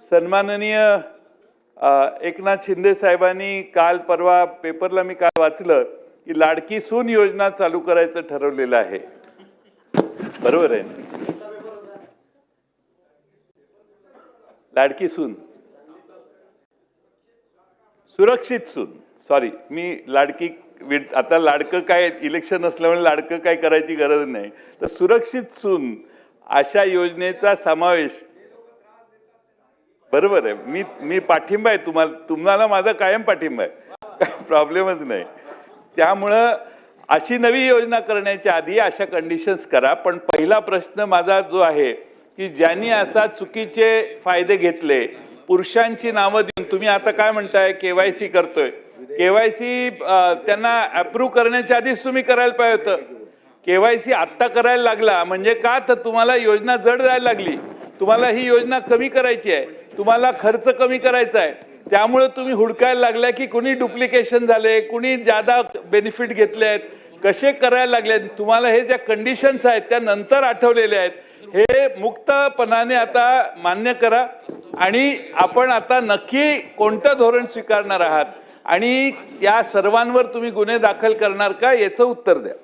सन्माननीय एकनाथ शिंदे साहेबांनी काल परवा पेपरला मी काल वाचलं की लाडकी सून योजना चालू करायचं ठरवलेलं आहे. बरोबर आहे? लाडकी सून. सुरक्षित सून. सॉरी मी लाडकी आता लाडकं काय इलेक्शन असल्यामुळे लाडकं काय करायची गरज नाही. तर सुरक्षित सून अशा योजनेचा समावेश बरोबर आहे. मी मी पाठिंबा आहे. तुम्हाला तुम्हाला माझा कायम पाठिंबा आहे. प्रॉब्लेमच नाही. त्यामुळं अशी नवी योजना करण्याच्या आधी अशा कंडिशन्स करा. पण पहिला प्रश्न माझा जो आहे की ज्यांनी असा चुकीचे फायदे घेतले पुरुषांची नावं देऊन तुम्ही आता काय म्हणताय? केवायसी करतोय. केवायसी त्यांना अप्रूव्ह करण्याच्या आधीच तुम्ही करायला पाहिजे होतं. केवायसी आत्ता करायला लागला. म्हणजे का? तर तुम्हाला योजना जड जायला लागली. तुम्हाला ही योजना कमी करायची आहे. तुम्हाला खर्च कमी करायचा आहे. त्यामुळे तुम्ही हुडकायला लागल्या की कुणी डुप्लिकेशन झाले कुणी ज्यादा बेनिफिट घेतले आहेत कसे करायला लागले तुम्हाला हे ज्या कंडिशन्स आहेत त्या नंतर आठवलेल्या आहेत. हे मुक्तपणाने आता मान्य करा. आणि आपण आता नक्की कोणतं धोरण स्वीकारणार आहात? आणि या सर्वांवर तुम्ही गुन्हे दाखल करणार का? याचं उत्तर द्या.